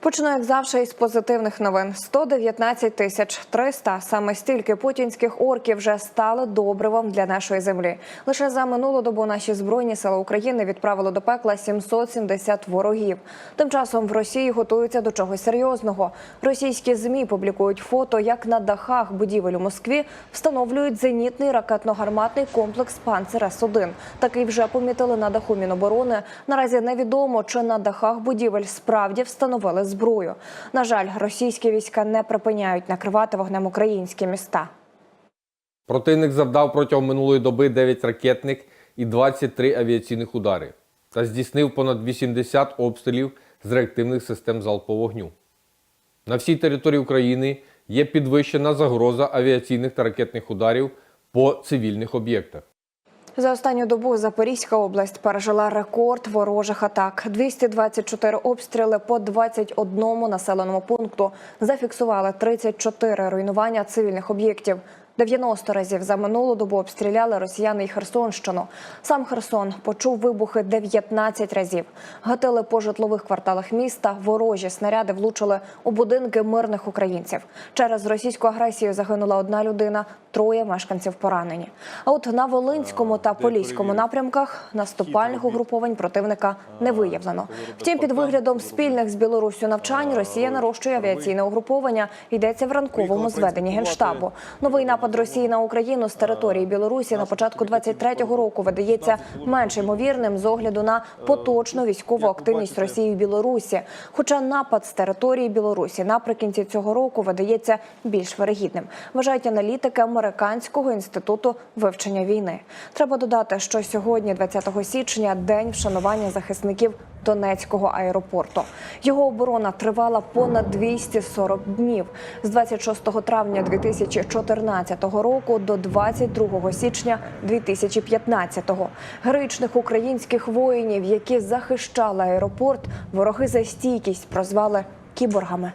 Почну, як завжди, із позитивних новин. 119 тисяч 300. Саме стільки путінських орків вже стали добривом для нашої землі. Лише за минулу добу наші збройні сили України відправили до пекла 770 ворогів. Тим часом в Росії готуються до чогось серйозного. Російські змі публікують фото, як на дахах будівель у Москві встановлюють зенітний ракетно-гарматний комплекс «Панцер С-1». Такий вже помітили на даху Міноборони. Наразі невідомо, чи на дахах будівель справді встановили зброю. На жаль, російські війська не припиняють накривати вогнем українські міста. Противник завдав протягом минулої доби 9 ракетних і 23 авіаційних удари та здійснив понад 80 обстрілів з реактивних систем залпового вогню. На всій території України є підвищена загроза авіаційних та ракетних ударів по цивільних об'єктах. За останню добу Запорізька область пережила рекорд ворожих атак. 224 обстріли по 21 населеному пункту. Зафіксували 34 руйнування цивільних об'єктів. 90 разів за минулу добу обстріляли росіяни і Херсонщину. Сам Херсон почув вибухи 19 разів. Гатили по житлових кварталах міста. Ворожі снаряди влучили у будинки мирних українців. Через російську агресію загинула одна людина, троє мешканців поранені. А от на Волинському та Поліському напрямках наступальних угруповань противника не виявлено. Втім, під виглядом спільних з Білоруссю навчань Росія нарощує авіаційне угруповання. Йдеться в ранковому зведенні генштабу. Новий напад Росії на Україну з території Білорусі на початку 23-го року видається менш ймовірним з огляду на поточну військову активність Росії в Білорусі. Хоча напад з території Білорусі наприкінці цього року видається більш вирогідним, вважають аналітики американського інституту вивчення війни. Треба додати, що сьогодні, 20 січня, день вшанування захисників Донецького аеропорту. Його оборона тривала понад 240 днів з 26 травня 2014 року до 22 січня 2015. Героїчних українських воїнів, які захищали аеропорт, вороги за стійкість прозвали кіборгами.